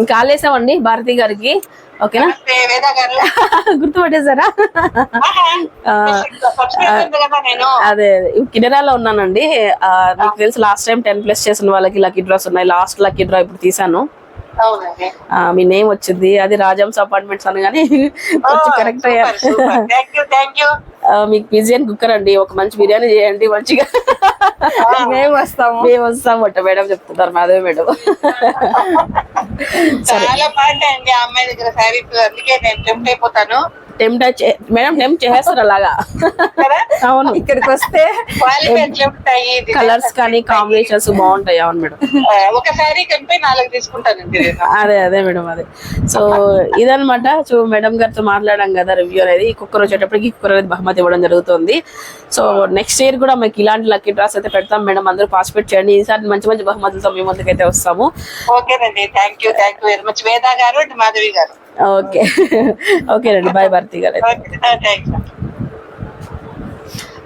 ఇంకా ఆలేసామండి భారతి గారికి. ఓకేనా? గుర్తుపట్టేశారా? అదే. కినరాలో ఉన్నానండి. మీకు తెలుసు లాస్ట్ టైం టెన్ ప్లస్ చేసిన వాళ్ళకి లక్కీ డ్రాస్ ఉన్నాయి. లాస్ట్ లక్కీ డ్రా ఇప్పుడు తీసాను మీ నేమ్ వచ్చింది. అది రాజంస్ అపార్ట్మెంట్స్ అనగానే వచ్చి కరెక్ట్ అయ్యారు. మీకు పిజియన్ కుక్కర్ అండి. ఒక మంచి బిర్యానీ చేయండి మంచిగా. మేము వస్తాము. మేము వస్తాం అంట మేడం చెప్తున్నారు మాధవి మేడం. చాలా బాగుంటాయండి ఆ అమ్మాయి దగ్గర శారీస్ అందుకే నేను టెంప్ట్ అయిపోతాను. టెంప్ట్ మేడం టెంప్ట్ చేస్తారు అలాగా. అవును. ఇక్కడికి వస్తే కలర్స్ కానీ కాంబినేషన్స్ బాగుంటాయి. అవును మేడం. ఒక శారీ కనిపి నాలుగు తీసుకుంటానండి అదే అదే మేడం అదే. సో ఇదనమాట సో మేడం గారితో మాట్లాడాం కదా రివ్యూ అనేది. కుక్కర్ వచ్చేటప్పటికి కుక్కర్ అనేది బహుమతి ఇవ్వడం జరుగుతుంది. సో నెక్స్ట్ ఇయర్ కూడా మీకు ఇలాంటి లక్కీ డ్రాస్ అయితే పెడతాం. మేడం అందరూ పార్టిసిపేట్ చేయండి. ఈసారి మంచి మంచి బహుమతులతో మీ ముందుకైతే వస్తాము. ఓకేనండి thank you thank you very much Veda garu Madhavi garu. Okay ఓకేనండి bye Bharati garu okay thank you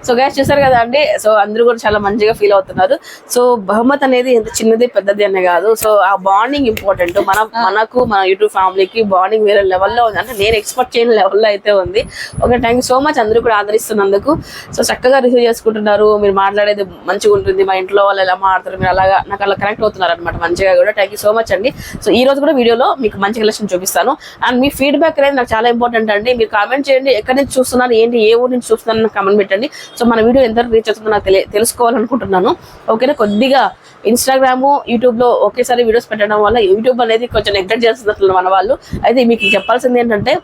so guys చూసారు కదా అండి? సో అందరూ కూడా చాలా మంచిగా ఫీల్ అవుతున్నారు. సో బహుమత్ అనేది ఎంత చిన్నది పెద్దది అనే కాదు. సో ఆ బాండింగ్ ఇంపార్టెంట్ మన మనకు మన యూట్యూబ్ ఫ్యామిలీకి బాండింగ్ వేరే లెవెల్లో ఉంది. అంటే నేను ఎక్స్పెక్ట్ చేయని లెవెల్లో అయితే ఉంది. Okay thank you so much అందరూ కూడా ఆదరిస్తున్నందుకు. సో చక్కగా రిసీవ్ చేసుకుంటున్నారు. మీరు మాట్లాడేది మంచిగా ఉంటుంది. మా ఇంట్లో వాళ్ళు ఎలా మాట్లాడతారు మీరు అలాగా నాకు అలా కనెక్ట్ అవుతున్నారు అనమాట మంచిగా కూడా. థ్యాంక్ యూ సో మచ్ అండి. సో ఈ రోజు కూడా వీడియోలో మీకు మంచి కలెక్షన్ చూపిస్తాను. అండ్ మీ ఫీడ్బ్యాక్ అనేది నాకు చాలా ఇంపార్టెంట్ అండి. మీరు కామెంట్ చేయండి. ఎక్కడి నుంచి చూస్తున్నారు? ఏంటి? ఏ ఊరు నుంచి చూస్తున్నారు కామెంట్ పెట్టండి. సో మన వీడియో ఎంత రీచ్ అవుతుందో నాకు తెలుసుకోవాలనుకుంటున్నాను. ఓకేనా? కొద్దిగా ఇన్స్టాగ్రాము యూట్యూబ్లో ఒకేసారి వీడియోస్ పెట్టడం వల్ల యూట్యూబ్ అనేది కొంచెం నెగ్లెక్ట్ చేస్తున్నట్లు మన వాళ్ళు. అయితే మీకు చెప్పాల్సింది ఏంటంటే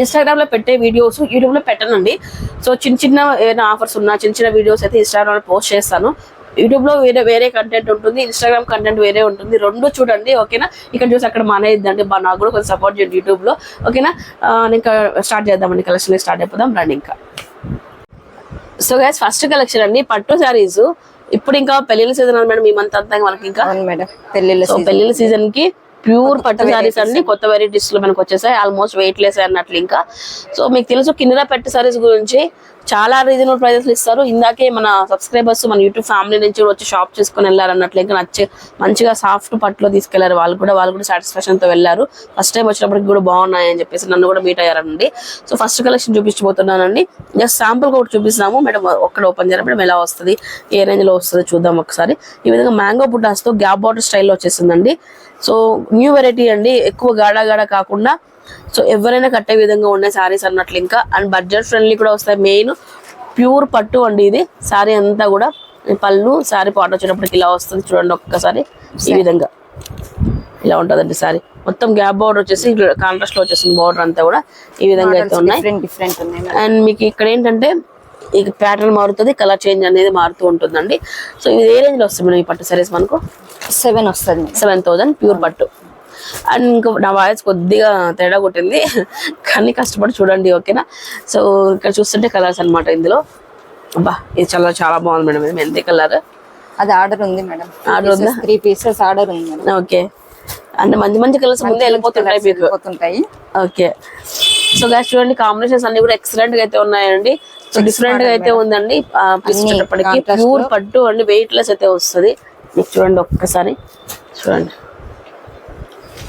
ఇన్స్టాగ్రామ్లో పెట్టే వీడియోస్ యూట్యూబ్లో పెట్టనండి. సో చిన్న చిన్న ఏదైనా ఆఫర్స్ ఉన్నా చిన్న చిన్న వీడియోస్ అయితే ఇన్స్టాగ్రామ్లో పోస్ట్ చేస్తాను. యూట్యూబ్లో వేరే వేరే కంటెంట్ ఉంటుంది ఇన్స్టాగ్రామ్ కంటెంట్ వేరే ఉంటుంది. రెండు చూడండి ఓకేనా? ఇక్కడ చూసి అక్కడ మానేద్దండి. బా నాకు కూడా కొంచెం సపోర్ట్ చేయండి యూట్యూబ్లో ఓకేనా? ఇంకా స్టార్ట్ చేద్దామండి. కలెక్షన్ స్టార్ట్ అయిపోదాం. రండి ఇంకా. సో గైస్ ఫస్ట్ కలెక్షన్ అండి పట్టు శారీస్ ఇప్పుడు ఇంకా పెళ్ళిళ్ళ సీజన్ మేడం ఈ మంత్ అంతా మనకి ఇంకా? అవును మేడం పెళ్ళిళ్ళ సో పెళ్ళిళ్ళ సీజన్కి ప్యూర్ పట్టు సారీస్ అండి కొత్త వెరైటీస్లో మనకు వచ్చేసాయి. ఆల్మోస్ట్ వెయిట్ లెస్ అన్నట్లు ఇంకా. సో మీకు తెలుసు కింద పట్టు సారీస్ గురించి చాలా రీజనబుల్ ప్రైజెస్ ఇస్తారు. ఇందాకే మన సబ్స్క్రైబర్స్ మన యూట్యూబ్ ఫ్యామిలీ నుంచి వచ్చి షాప్ చేసుకుని వెళ్ళారు అన్నట్లు ఇంకా నచ్చే మంచిగా సాఫ్ట్ పట్టులో తీసుకెళ్ళారు. వాళ్ళు కూడా వాళ్ళు కూడా సాటిస్ఫాక్షన్తో వెళ్ళారు. ఫస్ట్ టైం వచ్చినప్పటికి కూడా బాగున్నాయి అని చెప్పేసి నన్ను కూడా మీట్ అయ్యారండి. సో ఫస్ట్ కలెక్షన్ చూపించబోతున్నానండి. జస్ట్ శాంపుల్ కూడా చూపిస్తున్నాము. మేడం ఒక్కడ ఓపెన్ చేయాలి మేడం ఎలా వస్తుంది? ఏ రేంజ్లో వస్తుంది చూద్దాం ఒకసారి. ఈ విధంగా మ్యాంగో బుడ్డాస్తో గ్యాప్ బాటర్ స్టైల్లో వచ్చేసిందండి. సో న్యూ వెరైటీ అండి ఎక్కువ గాడా గాడా కాకుండా సో ఎవరైనా కట్టే విధంగా ఉన్న శారీస్ అన్నట్లు ఇంకా. అండ్ బడ్జెట్ ఫ్రెండ్లీ కూడా వస్తాయి. మెయిన్ ప్యూర్ పట్టు అండి ఇది. శారీ అంతా కూడా పళ్ళు శారీ పాట వచ్చేటప్పటికి ఇలా వస్తుంది చూడండి ఒక్కసారి. ఈ విధంగా. ఇలా ఉంటుందండి శారీ మొత్తం గ్యాప్ బార్డర్ వచ్చేసి కాంట్రాస్ట్లో వచ్చేసింది బార్డర్ అంతా కూడా. ఈ విధంగా అయితే ఉన్నాయి. అండ్ మీకు ఇక్కడ ఏంటంటే ఈ ప్యాటర్న్ మారుతుంది కలర్ చేంజ్ అనేది మారుతూ ఉంటుందండి. సో ఇది ఏ రేంజ్లో వస్తుంది మేడం ఈ పట్టు సారీస్ మనకు? సెవెన్ వస్తుంది. సెవెన్ థౌసండ్ ప్యూర్ పట్టు. అండ్ ఇంకా నా వాయిస్ కొద్దిగా తేడా కొట్టింది కానీ కష్టపడి చూడండి ఓకేనా సో ఇక్కడ చూస్తుంటే కలర్స్ అన్నమాట ఇందులో. అబ్బా ఇది చాలా చాలా బాగుంది మేడం ఇది మెంతి కలర్. అది ఆర్డర్ ఉంది మేడం. Order ఉందా? త్రీ పీసెస్ ఆర్డర్ ఉంది మేడం. ఓకే అంటే మంచి మంచి కలర్స్ ముందే వెళ్ళిపోతుంటాయి మీకు. ఓకే సో గాస్ చూడండి కాంబినేషన్స్ అన్ని కూడా ఎక్సలెంట్గా అయితే ఉన్నాయండి. సో డిఫరెంట్గా అయితే ఉందండి. contrast ప్యూర్ పట్టు అండి. వెయిట్ లెస్ అయితే వస్తుంది. మీకు చూడండి ఒక్కసారి. చూడండి.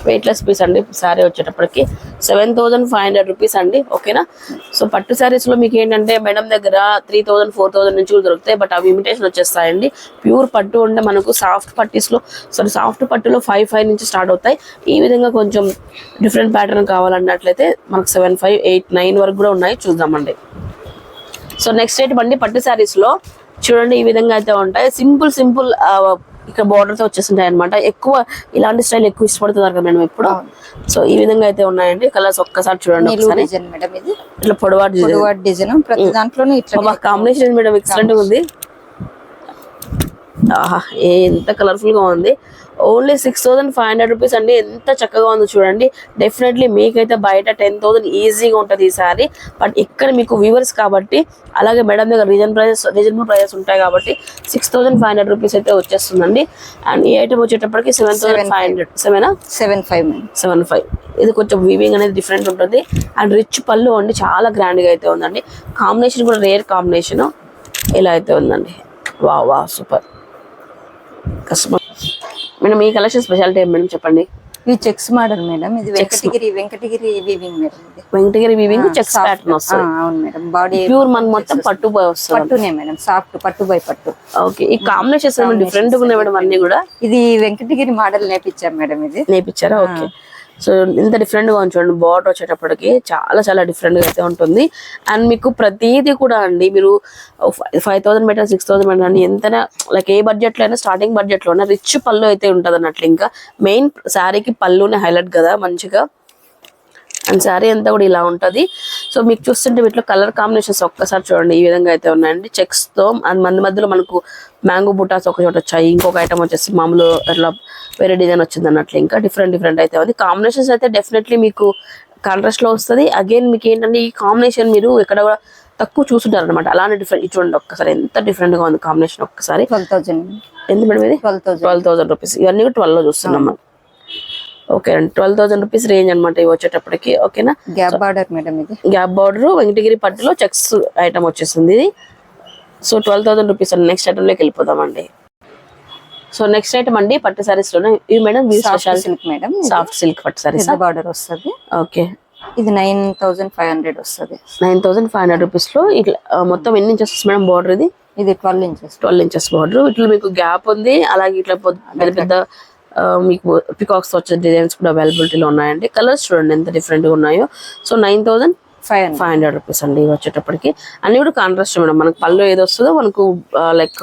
వెయిట్ లెస్ పీస్ అండి. శారీ వచ్చేటప్పటికి seven thousand five hundred rupees అండి. ఓకేనా సో పట్టు శారీస్లో మీకు ఏంటంటే మేడం దగ్గర త్రీ థౌసండ్ ఫోర్ థౌసండ్ నుంచి కూడా దొరుకుతాయి. బట్ అవి ఇమిటేషన్ వచ్చేస్తాయండి. ప్యూర్ పట్టు ఉంటే మనకు సాఫ్ట్ పట్టీస్లో సారీ సాఫ్ట్ పట్టులో ఫైవ్ ఫైవ్ నుంచి స్టార్ట్ అవుతాయి. ఈ విధంగా కొంచెం డిఫరెంట్ ప్యాటర్న్ కావాలన్నట్లయితే మనకు సెవెన్ ఫైవ్ ఎయిట్ నైన్ వరకు కూడా ఉన్నాయి. చూద్దామండి. సో నెక్స్ట్ రేట్ బండి పట్టు శారీస్లో చూడండి ఈ విధంగా అయితే ఉంటాయి. సింపుల్ సింపుల్ ఇక్కడ border తో వచ్చేసింటాయి అనమాట ఎక్కువ ఇలాంటి స్టైల్ ఎక్కువ ఇష్టపడుతున్నారు కదా మేడం ఇప్పుడు సో ఈ విధంగా అయితే ఉన్నాయండి. కలర్స్ ఒక్కసారి చూడండి ఒకసారి. ఇట్లా పొడవాటి డిజైన్ డిజైన్ ప్రతి దాంట్లోనూ ఇట్లా కాంబినేషన్ మేడం ఎక్సలెంట్ ఉంది. ఆహా ఎంత కలర్ఫుల్గా ఉంది. Only six thousand five hundred rupees అండి. ఎంత చక్కగా ఉందో చూడండి. డెఫినెట్లీ మీకైతే బయట టెన్ థౌసండ్ ఈజీగా ఉంటుంది ఈ సారీ. బట్ ఇక్కడ మీకు వ్యూవర్స్ కాబట్టి అలాగే మేడం దగ్గర రీజన్ ప్రైజెస్ రీజనబుల్ ప్రైజెస్ ఉంటాయి కాబట్టి six thousand five hundred rupees అయితే వచ్చేస్తుందండి. అండ్ ఈ ఐటమ్ వచ్చేటప్పటికి సెవెన్ థౌసండ్ ఫైవ్ హండ్రెడ్. సెవెనా సెవెన్ ఫైవ్ సెవెన్ ఫైవ్. ఇది కొంచెం వీవింగ్ అనేది డిఫరెంట్ ఉంటుంది. అండ్ రిచ్ పళ్ళు అండి చాలా గ్రాండ్గా అయితే ఉందండి. కాంబినేషన్ కూడా రేర్ కాంబినేషన్ ఇలా అయితే ఉందండి. వా వా సూపర్ కస్టమర్ మేడం ఈ కలెక్షన్ స్పెషాలిటీ ఏం మేడం చెప్పండి? ఇవి చెక్స్ మోడల్ మేడం. ఇది వెంకటగిరి వెంకటగిరి వీవింగ్ మేడం ఇది. Venkatagiri weaving checks. ప్యాటర్న్ వస్తుంది. అవును మేడం. బాడీ ప్యూర్ మన మొత్తం పట్టు పోయి వస్తుంది. పట్టునే మేడం సాఫ్ట్ పట్టు బై పట్టు. ఓకే ఈ కాంబినేషన్స్ డిఫరెంట్ ఉన్నాయి మేడం అన్ని కూడా? ఇది వెంకటగిరి మోడల్ నేర్పించాం మేడం ఇది. నేర్పించారా? ఓకే సో ఇంత డిఫరెంట్గా ఉంచండి బార్డర్ వచ్చేటప్పటికి చాలా చాలా డిఫరెంట్గా అయితే ఉంటుంది. అండ్ మీకు ప్రతిదీ కూడా అండి మీరు ఫైవ్ థౌసండ్ పెట్టిన సిక్స్ థౌసండ్ పెట్టిన ఎంత ఎంతైనా లైక్ ఏ బడ్జెట్లో అయినా స్టార్టింగ్ బడ్జెట్లో అయినా రిచ్ పళ్ళు అయితే ఉంటుంది అన్నట్లు. ఇంకా మెయిన్ శారీకి పళ్ళునే హైలైట్ కదా మంచిగా. అండ్ శారీ అంతా కూడా ఇలా ఉంటుంది. సో మీకు చూస్తుంటే వీటిలో కలర్ కాంబినేషన్స్ ఒక్కసారి చూడండి. ఈ విధంగా అయితే ఉన్నాయండి. చెక్స్తో మంది మధ్యలో మనకు మ్యాంగో బుటాస్ ఒక చోట వచ్చాయి. ఇంకొక ఐటమ్ వచ్చేసి మామూలు ఇట్లా వేరే డిజైన్ వచ్చింది అన్నట్లు ఇంకా డిఫరెంట్ డిఫరెంట్ అయితే ఉంది. కాంబినేషన్స్ అయితే డెఫినెట్లీ మీకు కాంట్రాస్ట్లో వస్తుంది. అగైన్ మీకు ఏంటంటే ఈ కాంబినేషన్ మీరు ఎక్కడ కూడా తక్కువ చూసుంటారు అనమాట అలానే డిఫరెంట్ చూడండి ఒక్కసారి. ఎంత డిఫరెంట్గా ఉంది కాంబినేషన్ ఒక్కసారి. ట్వెల్వ్ థౌజండ్ ఎంత మేడం ఇది? Twelve thousand twelve thousand rupees ఇవన్నీ ట్వెల్వ్లో చూస్తున్నాం మనం. ఓకే అండి ట్వెల్వ్ థౌసండ్ రూపీస్ రేంజ్ అనమాట ఇవి వచ్చేటప్పటికి ఓకేనా? గ్యాప్ బార్డర్ మేడం ఇది. గ్యాప్ బార్డర్ వెంకటగిరి పట్టులో చెక్స్ ఐటమ్ వచ్చేసింది ఇది. సో ట్వెల్వ్ థౌసండ్ రూపీస్ అండి. నెక్స్ట్ ఐటమ్లోకి వెళ్ళిపోదామండి. సో నెక్స్ట్ ఐటమ్ అండి పట్టు సారీస్లోనే? ఇవి madam silk madam soft silk పట్టు సారీస్ బార్డర్ వస్తుంది. ఓకే ఇది నైన్ థౌజండ్ ఫైవ్ హండ్రెడ్ వస్తుంది. నైన్ థౌసండ్ ఫైవ్ హండ్రెడ్ రూపీస్లో ఇట్లా మొత్తం ఎన్ని ఇంచెస్ మేడం బార్డర్ ఇది? ఇది twelve inches twelve inches border ఇట్లా మీకు గ్యాప్ ఉంది అలాగే ఇట్లా పొద్- పెద్ద పెద్ద మీకు పికాక్స్ వచ్చే డిజైన్స్ కూడా అవైలబిలిటీలో ఉన్నాయండి. కలర్స్ చూడండి ఎంత డిఫరెంట్గా ఉన్నాయో. So nine thousand five five hundred rupees అండి ఇవి వచ్చేటప్పటికి. అన్ని కూడా కాంట్రాస్ట్ మేడం. మనకు పళ్ళు ఏది వస్తుందో మనకు లైక్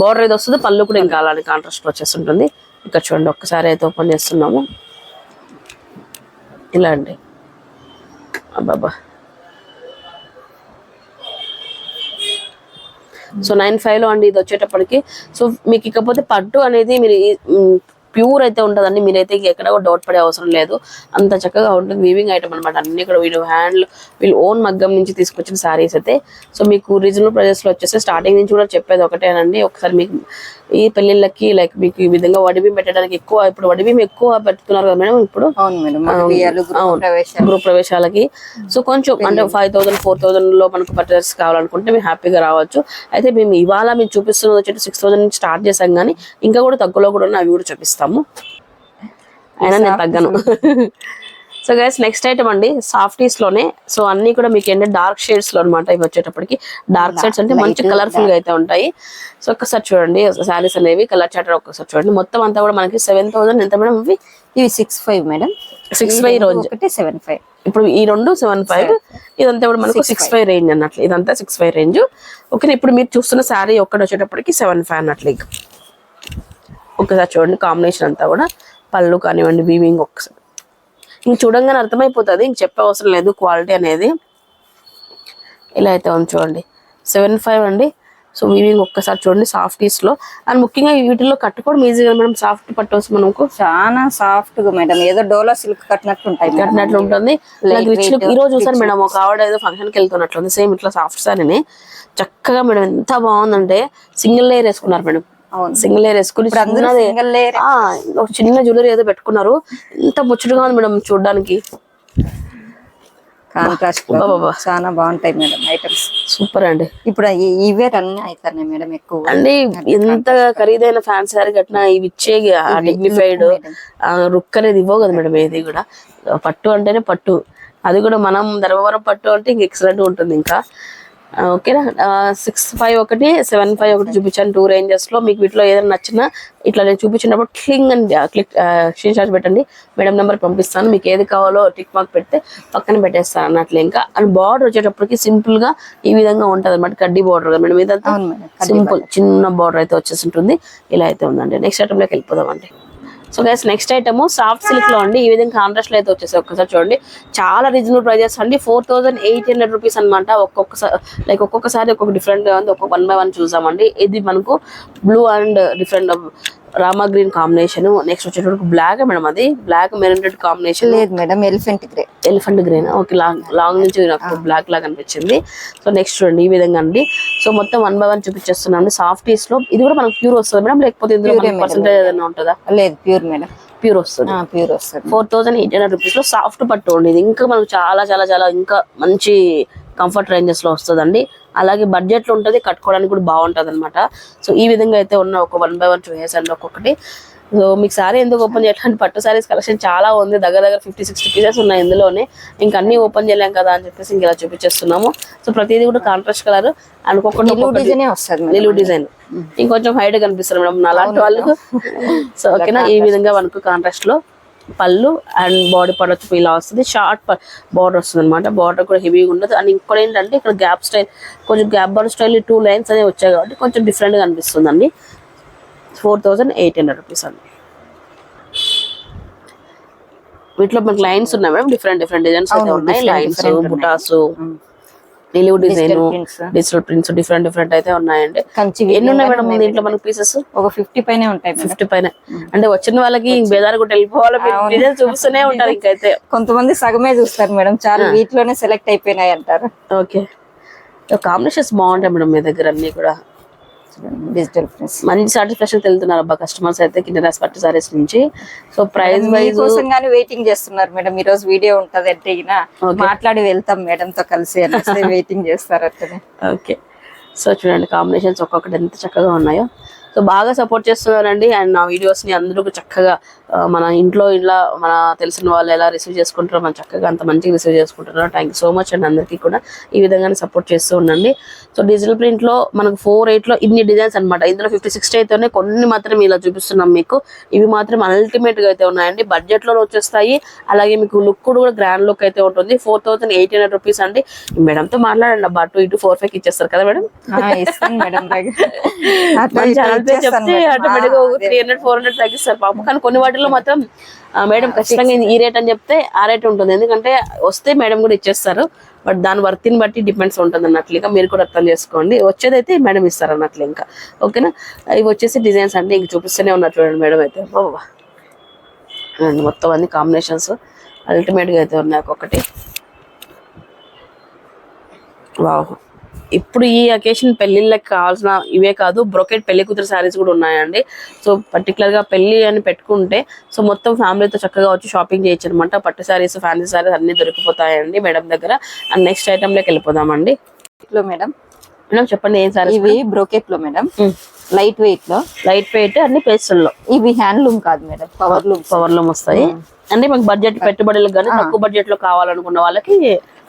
బార్డర్ ఏది వస్తుందో పళ్ళు కూడా ఇంకా అలానే కాంట్రాస్ట్ వచ్చేస్తుంటుంది. ఇక్కడ చూడండి ఒక్కసారి అయితే ఓపెన్ చేస్తున్నాము. ఇలా అండి. అబ్బాబా సో నైన్లో అండి ఇది వచ్చేటప్పటికి. సో మీకు ఇకపోతే పట్టు అనేది మీరు ప్యూర్ అయితే ఉంటుందండి. మీరైతే ఎక్కడ కూడా డౌట్ పడే అవసరం లేదు. అంత చక్కగా ఉంటుంది. వీవింగ్ ఐటమ్ అనమాట అన్ని కూడా వీళ్ళు హ్యాండ్ వీళ్ళు ఓన్ మగ్గం నుంచి తీసుకొచ్చిన శారీస్ అయితే. సో మీకు రీజనబుల్ ప్రైజెస్లో వచ్చేసి స్టార్టింగ్ నుంచి కూడా చెప్పేది ఒకటేనండి. ఒకసారి మీకు ఈ పెళ్ళిళ్ళకి లైక్ మీకు ఈ విధంగా వడిబిం పెట్టడానికి ఎక్కువ ఇప్పుడు వడిబిం ఎక్కువ పెడుతున్నారు కదా మేడం ఇప్పుడు? అవును మేడం. మగవియాలు గృహ ప్రవేశాలకి. సో కొంచెం అంటే ఫైవ్ థౌసండ్ ఫోర్ థౌసండ్లో మనకు పర్చేస్ కావాలనుకుంటే మేము హ్యాపీగా రావచ్చు. అయితే మేము ఇవాళ మేము చూపిస్తున్నది వచ్చేసి సిక్స్ థౌసండ్ నుంచి స్టార్ట్ చేసాం కానీ ఇంకా కూడా తక్కువలో కూడా ఉన్నాయి. అవి కూడా చూపిస్తాము అయినా నేను తగ్గను. సో గైస్ నెక్స్ట్ ఐటమ్ అండి సాఫ్టీస్లోనే. సో అన్ని కూడా మీకు ఏంటంటే డార్క్ షేడ్స్లో అనమాట ఇవి వచ్చేటప్పటికి. డార్క్ షేడ్స్ అంటే మంచి కలర్ఫుల్గా అయితే ఉంటాయి. సో ఒక్కసారి చూడండి శారీస్ అనేవి కలర్ చాటర్ ఒక్కసారి చూడండి. మొత్తం అంతా కూడా మనకి సెవెన్ థౌసండ్ ఎంత మేడం ఇవి? ఇవి six five madam. Six five రోజు ఒకటి సెవెన్ ఫైవ్ ఇప్పుడు ఈ రెండు సెవెన్ ఫైవ్ ఇదంతా కూడా మనకు సిక్స్ ఫైవ్ రేంజ్ అన్నట్లు. ఇదంతా సిక్స్ ఫైవ్ రేంజ్ ఓకే ఇప్పుడు మీరు చూస్తున్న శారీ ఒక్కటి వచ్చేటప్పటికి సెవెన్ ఫైవ్ అన్నట్లు ఒకసారి చూడండి కాంబినేషన్ అంతా కూడా పళ్ళు కానివ్వండి వీవింగ్ ఒకసారి. ఇంక చూడంగానే అర్థమైపోతుంది ఇంక చెప్పే అవసరం లేదు క్వాలిటీ అనేది. ఇలా అయితే ఉంది చూడండి. సెవెన్ ఫైవ్ అండి. సో వీవింగ్ ఒక్కసారి చూడండి సాఫ్టీస్లో. అండ్ ముఖ్యంగా వీటిలో కట్టుకోవడం ఈజీగా మేడం సాఫ్ట్ పట్టవచ్చు మనకు చాలా సాఫ్ట్గా మేడం. ఏదో డోలా సిల్క్ కట్టినట్టు ఉంటాయి. కట్టినట్లు ఉంటుంది. ఈ రోజు చూసాను మేడం ఒక ఆవిడ ఏదో ఫంక్షన్కి వెళ్తున్నట్లుంది సేమ్ ఇట్లా సాఫ్ట్ సారీని చక్కగా మేడం ఎంత బాగుందంటే సింగిల్ లేయర్ వేసుకున్నారు మేడం. సింగిల్ లేయర్ వేసుకుని ఒక చిన్న జ్యువెలరీ ఏదో పెట్టుకున్నారు. ఎంత ముచ్చటగా ఉంది మేడం చూడడానికి. కాంట్రాస్ట్. చాలా బాగుంటాయి మేడం ఐటమ్స్. సూపర్ అండి. ఇప్పుడు ఇవే రన్ అవుతున్నాయి మేడం ఎక్కువ. అండి ఎంత ఖరీదైన ఫ్యాన్సీ సారీ కట్టినా ఇవి ఇచ్చే డిగ్నిఫైడ్ రుక్ అనేది ఇవ్వవు కదా మేడం ఏది కూడా. పట్టు అంటేనే పట్టు. అది కూడా మనం ధర్మవరం పట్టు అంటే ఇంక ఎక్సలెంట్ ఉంటుంది ఇంకా. ఓకేనా? సిక్స్ ఫైవ్ ఒకటి సెవెన్ ఫైవ్ ఒకటి చూపించాను టూ రేంజెస్లో మీకు వీటిలో ఏదైనా నచ్చినా ఇట్లా నేను చూపించినప్పుడు క్లింగ్ అని క్లిక్ స్క్రీన్ షాట్ పెట్టండి. మేడం నెంబర్ పంపిస్తాను. మీకు ఏది కావాలో టిక్ మార్క్ పెడితే పక్కన పెట్టేస్తాను అన్నట్లు ఇంకా. అండ్ బార్డర్ వచ్చేటప్పటికి సింపుల్గా ఈ విధంగా ఉంటది అనమాట కడ్డీ బార్డర్ మేడం ఇదంతా? సింపుల్ చిన్న బార్డర్ అయితే వచ్చేసి ఉంటుంది. ఇలా అయితే ఉందండి. నెక్స్ట్ ఐటమ్లోకి వెళ్ళిపోదామండి. So guys next item soft సిల్క్లో అండి ఈ విధంగా కాంట్రాస్ట్లో అయితే వచ్చేసి ఒక్కసారి చూడండి. చాలా రీజనబుల్ ప్రైజెస్ అండి. Four thousand eight hundred rupees అనమాట ఒక్కొక్కసారి లైక్ ఒక్కొక్కసారి ఒక్కొక్క డిఫరెంట్గా ఉంది ఒక్కొక్క వన్ బై వన్ చూసామండి. ఇది మనకు blue and different Rama green combination next వచ్చేటప్పుడు బ్లాక్ మేడం అది? Black maroon red combination. లేదు madam elephant grey. Elephant green okay long long నుంచి నాకు బ్లాక్ లాగా అనిపించింది. సో నెక్స్ట్ చూడండి ఈ విధంగా అండి. సో మొత్తం వన్ బై వన్ చూపించేస్తున్నాం సాఫ్టీస్లో ఇది కూడా మనకు ప్యూర్ వస్తుంది మేడం? లేకపోతే ఇందులో. పర్సెంటేజ్ ఏదైనా ఉంటుందా? లేదు ప్యూర్ మేడం. ప్యూర్ వస్తుంది. ప్యూర్ వస్తుంది. ఫోర్ థౌసండ్ ఎయిట్ హండ్రెడ్ రూపీస్లో సాఫ్ట్ పట్టు అండి. ఇది ఇంకా మనకు చాలా చాలా చాలా ఇంకా మంచి కంఫర్ట్ రేంజెస్లో వస్తుందండి. అలాగే బడ్జెట్లో ఉంటుంది కట్టుకోవడానికి కూడా బాగుంటది అనమాట సో ఈ విధంగా అయితే ఉన్న ఒక వన్ బై వన్ చూసేసండి ఒక్కొక్కటి. సో మీకు సారీ ఎందుకు ఓపెన్ చేయడానికి పట్టు సారీస్ కలెక్షన్ చాలా ఉంది. దగ్గర దగ్గర ఫిఫ్టీ సిక్స్టీ పీసెస్ ఉన్నాయి ఇందులోనే. ఇంకా అన్ని ఓపెన్ చేయలేం కదా అని చెప్పేసి ఇంకా ఇలా చూపించేస్తున్నాము. సో ప్రతిదీ కూడా కాంట్రాస్ట్ కలర్. అనుకోకుండా నిలువు ఒక్కొక్కటి డిజైనే నిలువు ఇంకొంచెం హైట్ కనిపిస్తారు మేడం. అలాంటి వాళ్ళు సో ఓకేనా? ఈ విధంగా మనకు కాంట్రాస్ట్లో పళ్ళు అండ్ బాడీ పార్ట్ వచ్చి ఇలా వస్తుంది. షార్ట్ బార్డర్ వస్తుంది అనమాట బార్డర్ కూడా హెవీగా ఉండదు. అండ్ ఇంకోటి ఏంటంటే ఇక్కడ గ్యాప్ స్టైల్ కొంచెం gap border style two lines అనేవి వచ్చాయి కాబట్టి కొంచెం డిఫరెంట్గా అనిపిస్తుంది అండి four thousand eight hundred rupees అండి. వీటిలో మనకి లైన్స్ ఉన్నాయి మేడం డిఫరెంట్ డిఫరెంట్ డిజైన్స్ అయితే ఉన్నాయి. లైన్స్. బుటాసు నిలువు design. Digital prints different different అయితే ఉన్నాయండి. ఎన్ని ఉన్నాయి మేడం దీంట్లో మనకి పీసెస్ ఒక ఫిఫ్టీ పైనే ఉంటాయి ఫిఫ్టీ పైన. అంటే వచ్చిన వాళ్ళకి బేదారు కూడా వెళ్ళిపోవాలి డిజైన్ చూపిస్తూనే ఉంటారు ఇంకైతే. కొంతమంది సగమే చూస్తారు మేడం. చాలా వీటిలోనే సెలెక్ట్ అయిపోయినాయి అంటారు. ఓకే. కాంబినేషన్స్ బాగుంటాయి మేడం మీ దగ్గర అన్ని కూడా. డిజిటల్ ప్రింట్స్ మంచి సాటిస్ఫాక్షన్ వెళ్తున్నారు అబ్బా కస్టమర్స్ అయితే కింద పట్టు సారీస్ నుంచి. సో ప్రైస్ వైజ్ కోసం గానీ వెయిటింగ్ చేస్తున్నారు మేడం. ఈ రోజు వీడియో ఉంటది అంటే మాట్లాడి వెళ్తాం మేడం తో కలిసి అనేసి వెయిటింగ్ చేస్తారు అట్లనే. ఓకే సో చూడండి కాంబినేషన్స్ ఒక్కొక్కటి ఎంత చక్కగా ఉన్నాయో. సో బాగా సపోర్ట్ చేస్తున్నారండి అండ్ నా వీడియోస్ని అందరూ చక్కగా మన ఇంట్లో ఇలా మన తెలిసిన వాళ్ళు ఎలా రిసీవ్ చేసుకుంటారో మనం చక్కగా అంత మంచిగా రిసీవ్ చేసుకుంటున్నారు థ్యాంక్ సో మచ్ అండి అందరికీ కూడా ఈ విధంగానే సపోర్ట్ చేస్తూ ఉండండి. సో డిజిటల్ ప్రింట్లో మనకు ఫోర్ ఎయిట్లో ఇన్ని డిజైన్స్ అన్నమాట. ఇందులో ఫిఫ్టీ సిక్స్టీ అయితే ఉన్నాయి కొన్ని మాత్రం ఇలా చూపిస్తున్నాం మీకు. ఇవి మాత్రం అల్టిమేట్గా అయితే ఉన్నాయండి. బడ్జెట్లో వచ్చేస్తాయి. అలాగే మీకు లుక్ కూడా గ్రాండ్ లుక్ అయితే ఉంటుంది. Four thousand eight hundred rupees అండి. మేడం తో మాట్లాడండి. అబ్బా అటు ఇటు ఫోర్ ఫైవ్ ఇచ్చేస్తారు కదా మేడం చెప్తే. Automatic three hundred four hundred తగ్గిస్తారు పాపం. కానీ కొన్ని వాటిలో మాత్రం మేడం ఖచ్చితంగా ఈ రేట్ అని చెప్తే ఆ రేట్ ఉంటుంది. ఎందుకంటే వస్తే మేడం కూడా ఇచ్చేస్తారు. బట్ దాని వర్తిని బట్టి డిపెండ్స్ ఉంటుంది అన్నట్లు. ఇంకా మీరు కూడా అర్థం చేసుకోండి. వచ్చేదైతే మేడం ఇస్తారు అన్నట్లు ఇంకా. ఓకేనా? ఇవి వచ్చేసి డిజైన్స్ అంటే ఇంక చూపిస్తూనే ఉన్నారు చూడండి మేడం అయితే. మొత్తం అన్ని కాంబినేషన్స్ అల్టిమేట్గా అయితే ఉన్నాయి వావ్. ఇప్పుడు ఈ అకేషన్ పెళ్ళిళ్ళకి కావాల్సిన ఇవే కాదు బ్రొకెట్ పెళ్ళి కూతురు శారీస్ కూడా ఉన్నాయండి. సో పర్టికులర్గా పెళ్ళి అని పెట్టుకుంటే సో మొత్తం ఫ్యామిలీతో చక్కగా వచ్చి షాపింగ్ చేయొచ్చు అనమాట పట్టు శారీస్ ఫ్యాన్సీ శారీస్ అన్ని దొరికిపోతాయండి మేడం దగ్గర. అండ్ నెక్స్ట్ ఐటమ్లోకి వెళ్ళిపోదామండి. లో మేడం మేడం చెప్పండి ఏం శారీస్ ఇవి బ్రోకెట్లో మేడం లైట్ వెయిట్లో. లైట్ వెయిట్ అన్ని పేస్టల్లో ఇవి హ్యాండ్లూమ్ కాదు మేడం పవర్ లూమ్ పవర్లో వస్తాయి. అంటే మీకు బడ్జెట్ పెట్టుబడులకు కానీ తక్కువ బడ్జెట్లో కావాలనుకున్న వాళ్ళకి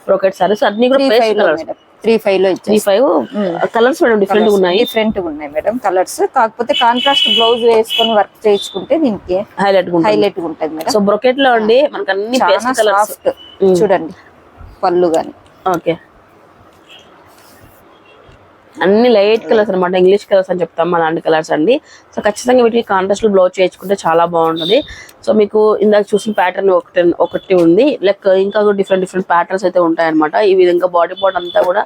బ్రొకెట్ శారీస్ అన్ని కూడా పేస్ట్ కలర్స్. త్రీ ఫైవ్లో three five colours madam different ఉన్నాయి? డిఫరెంట్ ఉన్నాయి మేడం కలర్స్. కాకపోతే కాంట్రాస్ట్ బ్లౌజ్ వేసుకొని వర్క్ చేయించుకుంటే దీనికి హైలైట్ హైలైట్ ఉంటుంది. మేడం. సో బ్రొకెట్లో అండి మనకి అన్ని సాఫ్ట్ చూడండి పళ్ళు గాని. ఓకే అన్ని లైట్ కలర్స్ అన్నమాట ఇంగ్లీష్ కలర్స్ అని చెప్తాం అలాంటి కలర్స్ అండి. సో ఖచ్చితంగా వీటికి కాంట్రాస్ట్ బ్లౌజ్ చేయించుకుంటే చాలా బాగుంటుంది. సో మీకు ఇందాక చూసిన ప్యాటర్న్ ఒకటి ఒకటి ఉంది. లైక్ ఇంకా డిఫరెంట్ డిఫరెంట్ ప్యాటర్న్స్ అయితే ఉంటాయన్నమాట. ఈ విధంగా బాడీ పార్ట్ అంతా కూడా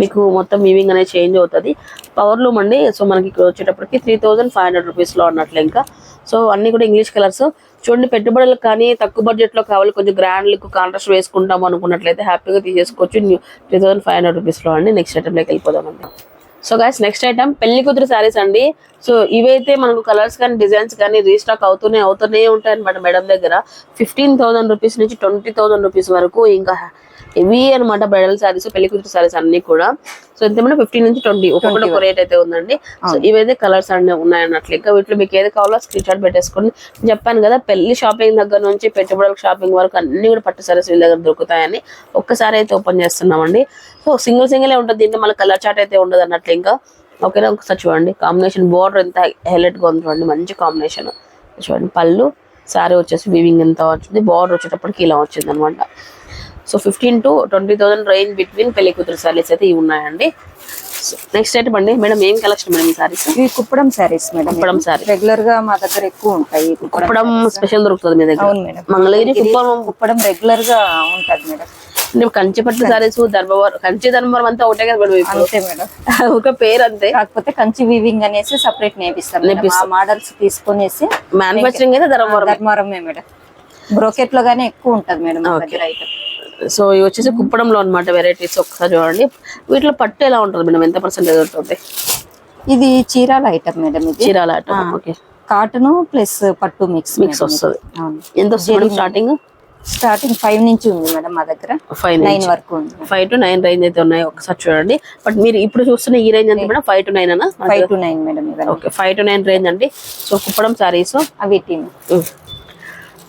మీకు మొత్తం వీవింగ్ అనేది చేంజ్ అవుతుంది. పవర్ లూమ్ అండి సో మనకి ఇక్కడ వచ్చేటప్పటికి త్రీ థౌజండ్ ఫైవ్ హండ్రెడ్ రూపీస్లో అన్నట్లు ఇంకా. సో అన్ని కూడా ఇంగ్లీష్ కలర్స్ చూడండి పెట్టుబడులకు కానీ తక్కువ బడ్జెట్లో కావాలి కొంచెం గ్రాండ్ లుక్ కాంట్రాస్ట్ వేసుకుంటాం అనుకున్నట్లయితే హ్యాపీగా తీసేసుకోవచ్చు. త్రీ థౌసండ్ ఫైవ్ హండ్రెడ్ రూపీస్లో అండి. నెక్స్ట్ ఐటమ్లోకి వెళ్ళిపోదామండి. సో గైస్ నెక్స్ట్ ఐటమ్ పెళ్ళి కూతురు శారీస్ అండి. సో ఇవైతే మనకు కలర్స్ కానీ డిజైన్స్ కానీ రీస్టాక్ అవుతూనే అవుతూనే ఉంటాయి అనమాట మేడం దగ్గర. ఫిఫ్టీన్ థౌసండ్ రూపీస్ నుంచి ట్వంటీ థౌసండ్ రూపీస్ వరకు ఇంకా ఇవి అనమాట బ్రైడల్ శారీస్ పెళ్ళి కూతురు శారీస్ అన్ని కూడా. సో ఎంత ఫిఫ్టీన్ నుంచి ట్వంటీ ఒక్కొక్కటి ఒక రేట్ అయితే ఉందండి. సో ఇవైతే కలర్స్ అన్ని ఉన్నాయి అన్నట్లు ఇంకా వీటిలో మీకు ఏది కావాలో స్క్రీన్ షాట్ పెట్టేసుకోండి చెప్పాను కదా పెళ్ళి షాపింగ్ దగ్గర నుంచి పెట్టుబడుల షాపింగ్ వరకు అన్ని కూడా పట్టు సారీస్ వీళ్ళ దగ్గర దొరుకుతాయని ఒక్కసారి అయితే ఓపెన్ చేస్తున్నామండి. సో సింగిల్ సింగిల్ ఉంటుంది దీంట్లో మళ్ళీ కలర్ చాట్ అయితే ఉండదు అన్నట్లు ఇంకా ఓకేనా? ఒకసారి చూడండి. కాంబినేషన్ బోర్డర్ ఎంత హైలైట్గా ఉంది చూడండి. మంచి కాంబినేషన్. చూడండి. పళ్ళు సారీ వచ్చేసి వీవింగ్ ఎంత వచ్చింది? బార్డర్ వచ్చేటప్పటికి ఇలా వచ్చింది అనమాట so fifteen to twenty thousand range between పెళ్ళి కూతురు సారీస్ అయితే ఇవి ఉన్నాయండి. నెక్స్ట్ ఐటమ్ అండి. మేడం ఏం కలెక్షన్ మేడం ఈ సారీస్ ఇవి కుప్పడం శారీస్ మేడం. కుప్పడం సారీ రెగ్యులర్గా మా దగ్గర ఎక్కువ ఉంటాయి. కుప్పడం కుప్పడం స్పెషల్ దొరుకుతుంది మీ దగ్గర. మంగళగిరి కుప్పం. కుప్పడం రెగ్యులర్గా ఉంటది మేడం. అంటే కంచి పట్టు సారీస్ ధర్మవరం కంచి ధర్మవరం అంతా ఒకటే కదా మేడం అంతే మేడం. ఒక పేరు అంతే. కాకపోతే కంచి వీవింగ్ అనేసి సపరేట్ నేపిస్తాం. మోడల్స్ తీసుకొనేసి మ్యానుఫాక్చరింగ్ అయితే ధర్మవరం ధర్మారమే మేడం. బ్రోకెట్లో గానీ ఎక్కువ ఉంటది మేడం దగ్గర ఐటమ్ సో ఇవి వచ్చేసి కుప్పడంలో అన్నమాట వెరైటీస్ ఒకసారి చూడండి. వీటిలో పట్టు ఎలా ఉంటుంది మేడం? ఎంత పర్సెంటేజ్ ఉంటుంది? ఇది చీరాల ఐటమ్ మేడం ఇది. Chirala item okay cotton plus పట్టు మిక్స్ మిక్స్ వస్తుంది. ఎంత స్టార్టింగ్ స్టార్టింగ్ ఫైవ్ నుంచి ఉంది మేడం మా దగ్గర. ఫైవ్ నైన్ వరకు ఉంది. ఫైవ్ టు నైన్ రేంజ్ అయితే ఉన్నాయి ఒకసారి చూడండి. బట్ మీరు ఇప్పుడు చూస్తున్న ఈ రేంజ్ అంతా మేడం ఫైవ్ టు నైన్ అన్న? Five to nine madam okay five to nine range అండి. సో కుప్పడం సారీస్ అవి టీమ్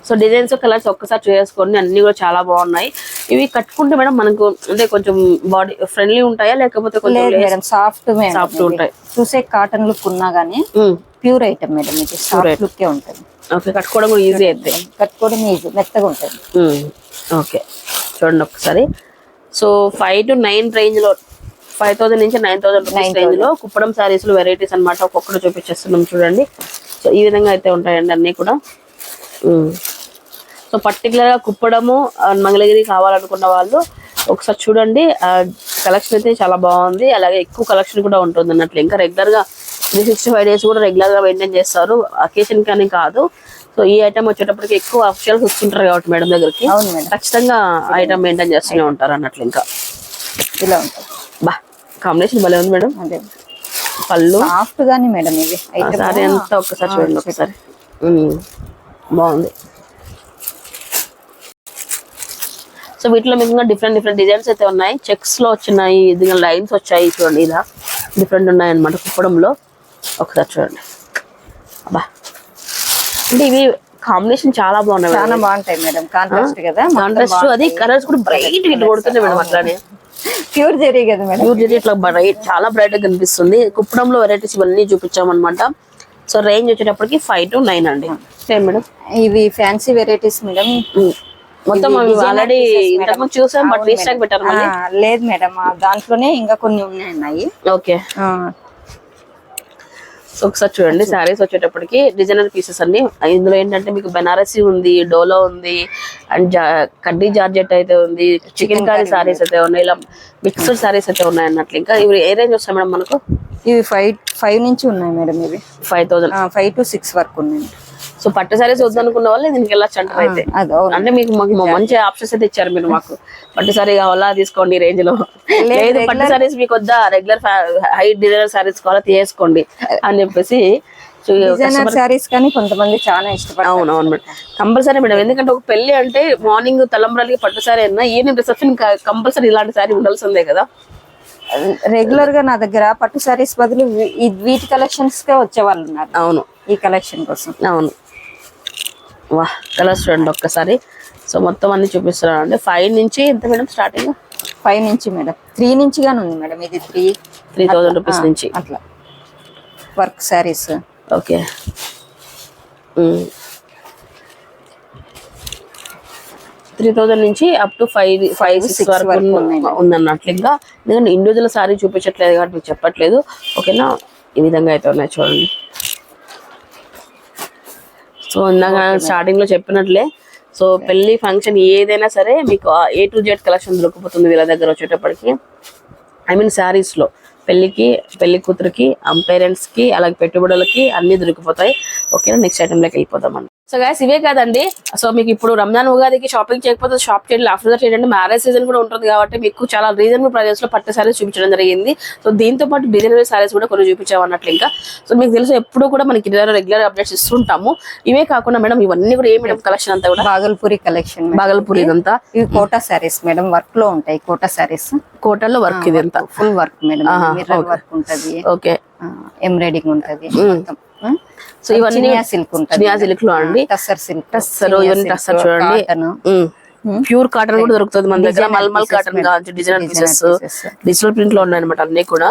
సో డిజైన్స్ కలర్స్ ఒక్కసారి చేసుకోండి అన్ని కూడా చాలా బాగున్నాయి. ఇవి కట్టుకుంటే మేడం మనకు అంటే కొంచెం బాడీ ఫ్రెండ్లీ ఉంటాయా? లేకపోతే కొంచెం సాఫ్ట్ ఇది. ఉంటాయి. చూసే కాటన్ లుక్ ఉన్నా గానీ ప్యూర్ ఐటమ్ మేడం ఇది. సాఫ్ట్ లుక్ ఉంటుంది. ఓకే కట్టుకోవడం కూడా ఈజీ అయితే. కట్టుకోవడం ఈజీ మెత్తగా ఉంటుంది. ఓకే చూడండి ఒకసారి. సో ఫైవ్ టు నైన్ రేంజ్లో ఫైవ్ థౌసండ్ నుంచి నైన్ థౌసండ్ రూపీస్ రేంజ్లో కుప్పడం సారీస్లో వెరైటీస్ అన్నమాట ఒక్కొక్కటి చూపించేస్తున్నాం చూడండి. సో ఈ విధంగా అయితే ఉంటాయండి అన్ని కూడా. సో పర్టికులర్గా కుప్పడము మంగళగిరి కావాలనుకున్న వాళ్ళు ఒకసారి చూడండి. కలెక్షన్ అయితే చాలా బాగుంది. అలాగే ఎక్కువ కలెక్షన్ కూడా ఉంటుంది అన్నట్లు ఇంకా రెగ్యులర్గా త్రీ సిక్స్టీ ఫైవ్ డేస్ కూడా రెగ్యులర్గా మెయింటైన్ చేస్తారు. అకేషన్ కానీ కాదు. సో ఈ ఐటమ్ వచ్చేటప్పటికి ఎక్కువ అఫిషియల్స్ వస్తుంటారు కాబట్టి మేడం దగ్గరికి. ఖచ్చితంగా ఐటమ్ మెయింటైన్ చేస్తూనే ఉంటారు అన్నట్లు ఇంకా. ఇలా ఉంటుంది బా కాంబినేషన్ భలే ఉంది మేడం. అదే. పళ్ళు. సాఫ్ట్ గానీ మేడం ఇది సారీ అంతా ఒక్కసారి చూడండి ఒకసారి. బాగుంది. సో వీటిలో మీకు డిఫరెంట్ డిఫరెంట్ డిజైన్స్ అయితే ఉన్నాయి. చెక్స్లో వచ్చినాయి ఇది లైన్స్ వచ్చాయి చూడండి ఇలా. డిఫరెంట్ ఉన్నాయి అనమాట కుప్పడంలో. ఒకసారి చూడండి. అబ్బా. అంటే ఇవి కాంబినేషన్ చాలా బాగున్నాయి చాలా బాగుంటాయి మేడం. కాంట్రాస్ట్ కదా కాంట్రాస్ట్ అది కలర్స్ కూడా బ్రైట్ ఇటు కొడుతున్నాయి మేడం అట్లానే. ప్యూర్ జరీ కదా మేడం. ప్యూర్ జెరీ ఇట్లా బ్రైట్ చాలా బ్రైట్గా కనిపిస్తుంది. కుప్పడంలో వెరైటీస్ ఇవన్నీ చూపించామన్నమాట. సో రేంజ్ వచ్చేటప్పటికి ఫైవ్ టు నైన్ అండి. Same madam. ఇవి ఫ్యాన్సీ వెరైటీస్ మేడం. మొత్తం అవి ఆల్రెడీ ఇంతకుముందు చూసాం బట్ రీస్టాక్ పెట్టారు లేదు మేడం. దాంట్లోనే ఇంకా కొన్ని ఉన్నాయి. ఓకే ఒకసారి చూడండి శారీస్ వచ్చేటప్పటికి డిజైనర్ పీసెస్ అన్ని ఇందులో ఏంటంటే మీకు బెనారసి ఉంది డోలో ఉంది అండ్ జా కడ్డీ జార్జెట్ అయితే ఉంది చికెన్ కర్రీ శారీస్ అయితే ఉన్నాయి ఇలా మిక్స్డ్ శారీస్ అయితే ఉన్నాయి అన్నట్లు ఇంకా ఇవి ఏ రేంజ్ వస్తాయి మేడం మనకు? ఇవి ఫైవ్ ఫైవ్ నుంచి ఉన్నాయి మేడం ఇవి. Five thousand five to six వరకు ఉన్నాయి. సో పట్టు శారీస్ వద్దనుకున్న వాళ్ళు దీనికి వెళ్ళొచ్చు అంటారు అయితే. అంటే మీకు మాకు మంచి ఆప్షన్స్ అయితే ఇచ్చారు మీరు మాకు. పట్టు సారీ కావాలా తీసుకోండి రేంజ్లో. లేదు పట్టు సారీస్ మీకు వద్దా? రెగ్యులర్ హై డిజైనర్ సారీస్ కావాలా తీసుకోండి అని చెప్పేసి. సో డిజైనర్ శారీస్ కానీ కొంతమంది చాలా ఇష్టపడతారు. అవును అవును మేడం. Compulsory madam. ఎందుకంటే ఒక పెళ్ళి అంటే మార్నింగ్ తలంబ్రాలకి పట్టు సారీ అయినా ఈవినింగ్ రిసెప్షన్ కంపల్సరీ ఇలాంటి సారీ ఉండాల్సిందే కదా. రెగ్యులర్గా నా దగ్గర పట్టు శారీస్ బదులు వీటి కలెక్షన్స్ కే వచ్చే వాళ్ళు ఉన్నారు. అవును. ఈ కలెక్షన్ కోసం. అవును. వా కలర్స్ చూడండి ఒక్కసారి. సో మొత్తం అన్ని చూపిస్తున్నాను అండి ఫైవ్ నుంచి ఎంత మేడం స్టార్టింగ్ ఫైవ్ నుంచి మేడం. త్రీ నుంచి గానీ ఉంది మేడం. ఇది త్రీ త్రీ థౌజండ్ రూపీస్ నుంచి. అట్లా. Work saris okay three thousand నుంచి up to five five six వరకు ఉందన్నట్లు ఇంకా ఎందుకంటే ఇండివిజువల్ సారీ చూపించట్లేదు కాబట్టి మీకు చెప్పట్లేదు. ఓకేనా ఈ విధంగా అయితే ఉన్నాయి చూడండి. సో ఇందాక స్టార్టింగ్లో చెప్పినట్లే. సో పెళ్ళి ఫంక్షన్ ఏదైనా సరే మీకు ఏ టు జెడ్ కలెక్షన్ దొరికిపోతుంది వీళ్ళ దగ్గర వచ్చేటప్పటికి. ఐ మీన్ శారీస్లో పెళ్ళికి పెళ్ళి కూతురికి పేరెంట్స్కి అలాగే పెట్టుబడులకి అన్ని దొరికిపోతాయి. ఓకేనా? నెక్స్ట్ ఐటమ్లోకి వెళ్ళిపోదామండి సో గాయస్ ఇవే కాదండి. సో మీకు ఇప్పుడు రంజాన్ ఉగాదికి షాపింగ్ చేయకపోతే షాప్ చేయండి ఆఫ్టర్ చేయండి మ్యారేజ్ సీజన్ కూడా ఉంటుంది కాబట్టి మీకు చాలా రీజనబుల్ ప్రైజెస్లో పట్టు సారీస్ చూపించడం జరిగింది. సో దీంతో పాటు డిజైనరీ సారీస్ కూడా కొన్ని చూపించాము అన్నట్లు ఇంకా. సో మీకు తెలుసు ఎప్పుడు కూడా మనకి రెగ్యులర్ అప్డేట్స్ ఇస్తుంటాము. ఇవే కాకుండా మేడం ఇవన్నీ కూడా ఏ మేడం కలెక్షన్ అంతా కూడా? బాగల్పూరి కలెక్షన్ బాగల్పూర్ ఇదంతా? ఇవి కోటా శారీస్ మేడం. వర్క్లో ఉంటాయి కోటా శారీస్ కోటల్లో వర్క్ ఇదంతా? Full work madam. వర్క్ ఉంటది. ఓకే. ఎంబ్రాయిడింగ్ ఉంటది. సో ఇవన్నీ సిల్క్ ఉంటది. చినియా సిల్క్లో అండి. టస్సర్ సిల్క్. టస్సర్ ఇవన్నీ టస్సర్ చూడండి. ప్యూర్ కాటన్ కూడా దొరుకుతుంది మన దగ్గర. మల్మల్ కాటన్ కావచ్చు డిజైనర్ పీసెస్ డిజిటల్ ప్రింట్లో ఉన్నాయి అనమాట అన్ని కూడా.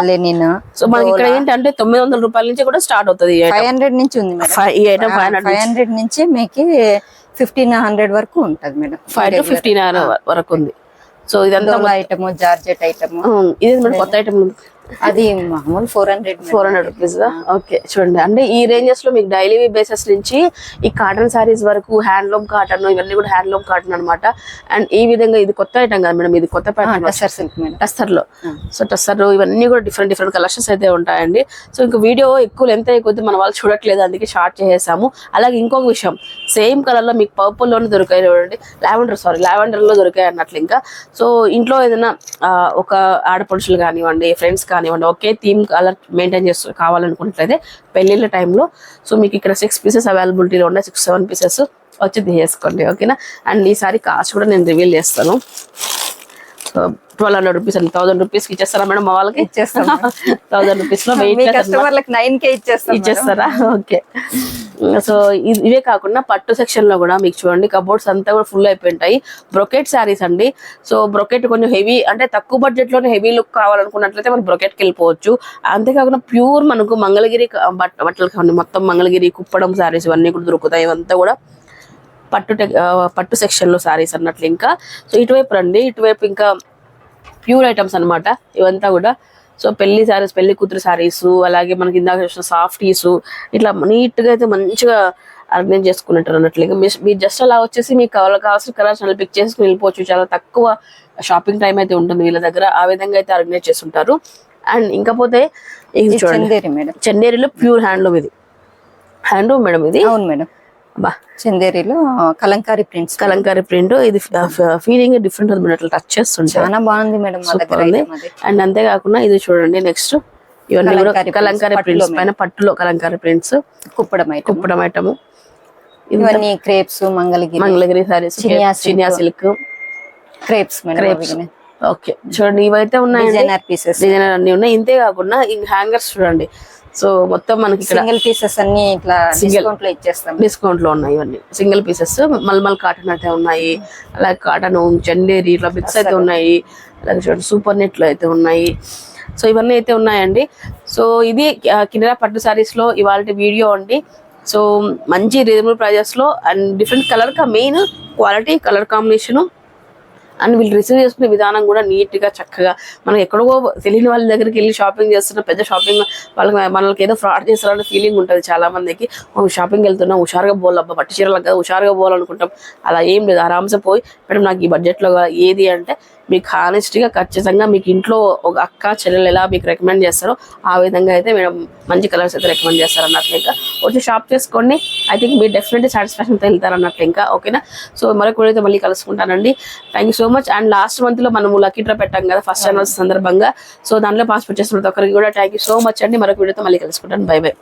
సో మనకి ఇక్కడ ఏంటంటే తొమ్మిది వందల రూపాయల నుంచి కూడా స్టార్ట్ అవుతుంది ఫైవ్ హండ్రెడ్ నుంచి ఉంది ఈ ఐటమ్ ఫైవ్ హండ్రెడ్ నుంచి. మీకు ఫిఫ్టీన్ హండ్రెడ్ వరకు ఉంటది మేడం. ఫైవ్ టు ఫిఫ్టీన్ వరకు ఉంది. సో ఇదంతా ఐటమ్ జార్జెట్ ఐటమ్ ఇది కొత్త ఐటమ్ అది మామూలు four hundred four hundred rupees okay చూడండి. అంటే ఈ రేంజెస్లో మీకు డైలీ బేసెస్ నుంచి ఈ కాటన్ సారీస్ వరకు హ్యాండ్లూమ్ కాటన్ ఇవన్నీ కూడా హ్యాండ్లూమ్ కాటన్ అన్నమాట. అండ్ ఈ విధంగా ఇది కొత్త ఐటమ్ కదా మేడం? ఇది కొత్త ప్యాటర్న్ టస్సర్ సిల్క్ మేడం. టస్సర్లో సో టస్సర్ ఇవన్నీ కూడా డిఫరెంట్ డిఫరెంట్ కలెక్షన్స్ అయితే ఉంటాయండి. సో ఇంకా వీడియో ఎక్కువ లెంత్ అయిపోతే మన వాళ్ళు చూడట్లేదు అందుకే షార్ట్ చేసేసాము. అలాగే ఇంకొక విషయం సేమ్ కలర్లో మీకు పర్పుల్లోనే దొరికాయి చూడండి. లావెండర్ సారీ లావెండర్లో దొరికాయి అన్నట్లు ఇంకా. సో ఇంట్లో ఏదైనా ఒక ఆడపడుచులు కానివ్వండి ఫ్రెండ్స్ కానివ్వండి. ఒకే థీమ్ కలర్ మెయింటైన్ చేస్తూ కావాలనుకున్నట్లయితే పెళ్ళిళ్ళ టైంలో సో మీకు ఇక్కడ సిక్స్ పీసెస్ అవైలబిలిటీలో ఉన్నాయి సిక్స్ సెవెన్ పీసెస్ వచ్చి తీసేసుకోండి. ఓకేనా అండ్ ఈసారి కాస్ట్ కూడా నేను రివీల్ చేస్తాను. ట్వెల్వ్ హండ్రెడ్ రూపీస్ అండి థౌసండ్ రూపీస్ ఇచ్చేస్తారా మేడం మా వాళ్ళకి? ఇచ్చేస్తాం థౌసండ్ రూపీస్లో కస్టమర్లకు నైన్ కే ఇచ్చేస్తాం. ఇచ్చేస్తారా? ఓకే. సో ఇవే కాకుండా పట్టు సెక్షన్లో కూడా మీకు చూడండి కబోర్డ్స్ అంతా కూడా ఫుల్ అయిపోయింటాయి. బ్రొకెట్ శారీస్ అండి. సో బ్రొకెట్ కొంచెం హెవీ అంటే తక్కువ బడ్జెట్లోనే హెవీ లుక్ కావాలనుకున్నట్లయితే మనం బ్రొకెట్కి వెళ్ళిపోవచ్చు. అంతేకాకుండా ప్యూర్ మనకు మంగళగిరి బట్ట బట్టలు కావండి మొత్తం మంగళగిరి కుప్పడం శారీస్ ఇవన్నీ కూడా దొరుకుతాయి. ఇవంతా కూడా పట్టు పట్టు సెక్షన్లో శారీస్ అన్నట్లు ఇంకా. సో ఇటువైపు రండి. ఇటువైపు ఇంకా ప్యూర్ ఐటమ్స్ అన్నమాట. ఇవంతా కూడా. సో పెళ్ళి సారీస్ పెళ్ళి కూతురు సారీస్ అలాగే మనకి ఇందాక చూసిన సాఫ్టీస్ ఇట్లా నీట్గా అయితే మంచిగా ఆర్గనైజ్ చేసుకున్నట్టు అన్నట్లుగా మీ- మీరు జస్ట్ అలా వచ్చేసి మీకు కావాలి కావాల్సిన కలర్స్ అలా పిక్ చేసి వెళ్ళిపోవచ్చు. చాలా తక్కువ షాపింగ్ టైం అయితే ఉంటుంది వీళ్ళ దగ్గర. ఆ విధంగా అయితే ఆర్గనైజ్ చేస్తుంటారు అండ్ ఇంకపోతే చూడండి. చందేరి మేడం. చందేరిలో ప్యూర్ హ్యాండ్లూమ్ ఇది. హ్యాండ్లూమ్ మేడం ఇది. అవును మేడం. చందేరిలో కలంకారీ ప్రింట్స్. కలంకారీ ప్రింట్ ఇది ఫీలింగ్ డిఫరెంట్ ఉంది అట్లా టచ్ చేస్తుంటే చాలా బాగుంది మేడం. అండ్ అంతేకాకుండా ఇది చూడండి నెక్స్ట్ ఇవన్నీ కూడా కలంకారీ ప్రింట్స్ పైన పట్టులో కలంకారీ ప్రింట్స్. కుప్పడం కుప్పడం ఐటమ్. ఇవన్నీ క్రేప్స్ మంగళగిరి. మంగళగిరి సారీస్ చినియా సిల్క్. Crepes Crepes. ఓకే. చూడండి ఇవైతే ఉన్నాయండి. Designer pieces. డిజైనర్ అన్ని ఉన్నాయి. ఇంతే కాకుండా ఈ హ్యాంగర్స్ చూడండి. సో మొత్తం మనకి సింగిల్ పీసెస్ అన్ని ఇట్లా డిస్కౌంట్లో ఇచ్చేస్తాం. డిస్కౌంట్లో ఉన్నాయి ఇవన్నీ. సింగిల్ పీసెస్ మల్మల్ కాటన్ అయితే ఉన్నాయి. అలాగే కాటన్ చందేరి ఇట్లా బిక్స్ అయితే ఉన్నాయి. అలాగే చూడండి సూపర్ నెట్లో అయితే ఉన్నాయి. సో ఇవన్నీ అయితే ఉన్నాయండి. సో ఇది ఆ, కిన్నెరా పట్టు సారీస్లో ఇవాళ వీడియో అండి. సో మంచి రీజనబుల్ ప్రైజెస్లో అండ్ డిఫరెంట్ కలర్ కా main quality colour combination and వీళ్ళు రిసీవ్ చేసుకునే విధానం కూడా నీట్గా చక్కగా మనం ఎక్కడో తెలియని వాళ్ళ దగ్గరికి వెళ్ళి షాపింగ్ చేస్తున్న పెద్ద షాపింగ్ వాళ్ళకి మనకి ఏదో ఫ్రాడ్ చేస్తారనే ఫీలింగ్ ఉంటుంది చాలా మందికి షాపింగ్ వెళ్తున్నాం హుషారుగా పోవాలి అబ్బా పట్టు చీరలకు కదా హుషారుగా పోవాలనుకుంటాం అలా ఏం లేదు ఆరామ్సే పోయి మేడం నాకు ఈ బడ్జెట్లో ఏది అంటే మీకు హానెస్ట్గా ఖచ్చితంగా మీకు ఇంట్లో ఒక అక్క చెల్లెలు ఎలా మీకు రికమెండ్ చేస్తారో ఆ విధంగా అయితే మేడం మంచి కలర్స్ అయితే రికమెండ్ చేస్తారు అన్నట్లు ఇంకా. వచ్చి షాప్ చేసుకోండి. ఐ థింక్ మీరు డెఫినెట్లీ సాటిస్ఫాక్షన్తో వెళ్తారు అన్నట్లు ఇంకా. ఓకేనా సో మరొక వీడియో అయితే మళ్ళీ కలుసుకుంటానండి. Thank you so much and last మంత్లో మనము లక్కీ డ్రా పెట్టాం కదా ఫస్ట్ జనవరి సందర్భంగా. సో దాంట్లో పాస్పోర్ట్ చేసిన ప్రతి ఒక్కరికి కూడా థ్యాంక్ యూ సో మచ్ అండి. మరొక వీడియోతో మళ్ళీ కలుసుకుంటాను. By by